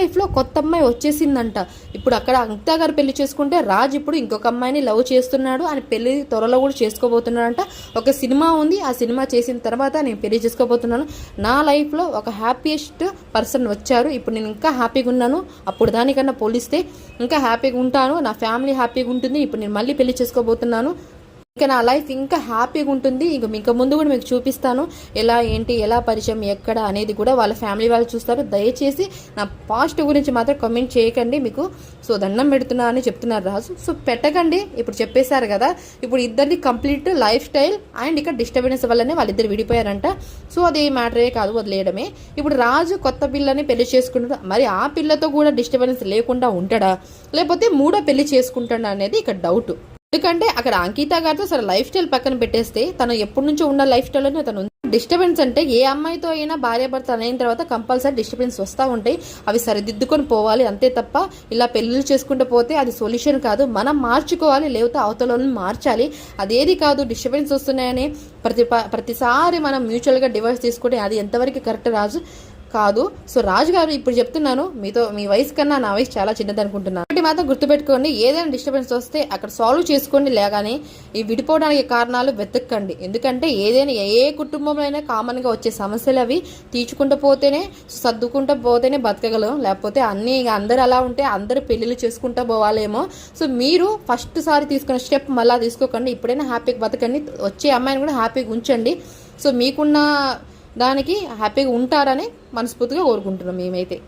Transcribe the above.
లైఫ్లో కొత్త అమ్మాయి వచ్చేసిందంట. ఇప్పుడు అక్కడ అంకితా గారు పెళ్ళి చేసుకుంటే రాజ్ ఇప్పుడు ఇంకొక అమ్మాయిని లవ్ చేస్తున్నాడు అని పెళ్ళి త్వరలో కూడా చేసుకోబోతున్నాడంట. ఒక సినిమా ఉంది ఆ సినిమా చేసిన తర్వాత నేను పెళ్ళి చేసుకోబోతున్నాను. నా లైఫ్లో ఒక హ్యాపీయెస్ట్ పర్సన్ వచ్చారు. ఇప్పుడు నేను ఇంకా హ్యాపీగా ఉన్నాను. అప్పుడు దానికన్నా పోలిస్తే ఇంకా హ్యాపీగా ఉంటాను. నా ఫ్యామిలీ హ్యాపీగా ఉంటుంది. ఇప్పుడు నేను మళ్ళీ పెళ్ళి చేసుకోబోతున్నాను. ఇంకా నా లైఫ్ ఇంకా హ్యాపీగా ఉంటుంది. ఇంక ఇంకా ముందు కూడా మీకు చూపిస్తాను. ఎలా ఏంటి ఎలా పరిచయం ఎక్కడ అనేది కూడా వాళ్ళ ఫ్యామిలీ వాళ్ళు చూస్తారు. దయచేసి నా పాస్ట్ గురించి మాత్రం కమెంట్ చేయకండి మీకు. సో దండం పెడుతున్నా అని చెప్తున్నారు రాజు. సో పెట్టకండి. ఇప్పుడు చెప్పేశారు కదా. ఇప్పుడు ఇద్దరిది కంప్లీట్ లైఫ్ స్టైల్ అండ్ ఇక్కడ డిస్టర్బెన్స్ వల్లనే వాళ్ళిద్దరు విడిపోయారంట. సో అది మ్యాటరే కాదు వదిలేయడమే. ఇప్పుడు రాజు కొత్త పిల్లని పెళ్ళి చేసుకుంటాడు. మరి ఆ పిల్లతో కూడా డిస్టర్బెన్స్ లేకుండా ఉంటాడా? లేకపోతే మూడో పెళ్ళి చేసుకుంటాడా అనేది ఇక్కడ డౌట్ ఎందుకంటే అక్కడ అంకిత గారితో సరే లైఫ్ స్టైల్ పక్కన పెట్టేస్తే తను ఎప్పటి నుంచో ఉన్న లైఫ్ స్టైల్లోనే తను డిస్టర్బెన్స్ అంటే ఏ అమ్మాయితో అయినా భార్యాభర్త అయిన తర్వాత కంపల్సరీ డిస్టర్బెన్స్ వస్తూ ఉంటాయి. అవి సరిదిద్దుకొని పోవాలి అంతే తప్ప ఇలా పెళ్ళిళ్ళు చేసుకుంటూ పోతే అది సొల్యూషన్ కాదు. మనం మార్చుకోవాలి లేకపోతే అవతలని మార్చాలి. అదేది కాదు డిస్టర్బెన్స్ వస్తున్నాయని ప్రతి ప- ప్రతిసారి మనం మ్యూచువల్గా డివైస్ తీసుకుంటే అది ఎంతవరకు కరెక్ట్ రాజు? కాదు. సో రాజు గారు ఇప్పుడు చెప్తున్నాను మీతో మీ వయసు కన్నా నా వయసు చాలా చిన్నది అనుకుంటున్నాను కాబట్టి మాత్రం గుర్తుపెట్టుకోండి ఏదైనా డిస్టర్బెన్స్ వస్తే అక్కడ సాల్వ్ చేసుకోండి లేగానే ఈ విడిపోవడానికి కారణాలు వెతక్కండి. ఎందుకంటే ఏదైనా ఏ కుటుంబంలో అయినా కామన్గా వచ్చే సమస్యలు అవి తీర్చుకుంటూ పోతేనే సర్దుకుంటూ పోతేనే బతకగలం. లేకపోతే అన్నీ అందరు అలా ఉంటే అందరు పెళ్ళిళ్ళు చేసుకుంటూ పోవాలేమో. సో మీరు ఫస్ట్ సారి తీసుకున్న స్టెప్ మళ్ళీ తీసుకోకండి. ఇప్పుడైనా హ్యాపీగా బతకండి. వచ్చే అమ్మాయిని కూడా హ్యాపీగా ఉంచండి. సో మీకున్న దానికి హ్యాపీగా ఉంటారని మనస్ఫూర్తిగా కోరుకుంటున్నాం మేమైతే.